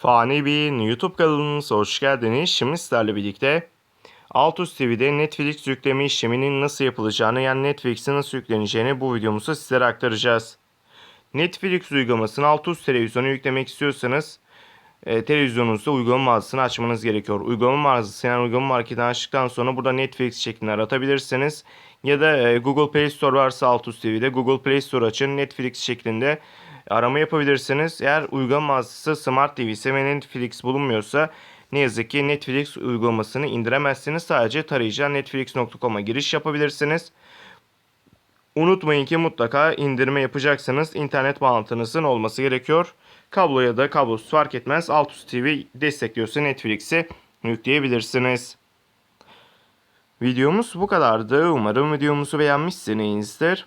Fani Bey'in YouTube kanalımıza hoş geldiniz. Şimdi sizlerle birlikte Altus TV'de Netflix yükleme işleminin nasıl yapılacağını yani Netflix'e nasıl yükleneceğini bu videomuzda sizlere aktaracağız. Netflix uygulamasını Altus televizyona yüklemek istiyorsanız e, televizyonunuzda uygulama mağazasını açmanız gerekiyor. Uygulama mağazası yani uygulama marketini açtıktan sonra burada Netflix şeklinde aratabilirsiniz. Ya da e, Google Play Store varsa Altus TV'de Google Play Store açın Netflix şeklinde arama yapabilirsiniz. Eğer uygulama mağazası Smart TV ise ve Netflix bulunmuyorsa ne yazık ki Netflix uygulamasını indiremezsiniz. Sadece tarayıcıya netflix.com'a giriş yapabilirsiniz. Unutmayın ki mutlaka indirme yapacaksanız internet bağlantınızın olması gerekiyor. Kablo ya da kablosuz fark etmez. Altus TV destekliyorsa Netflix'i yükleyebilirsiniz. Videomuz bu kadardı. Umarım videomuzu beğenmişsinizdir.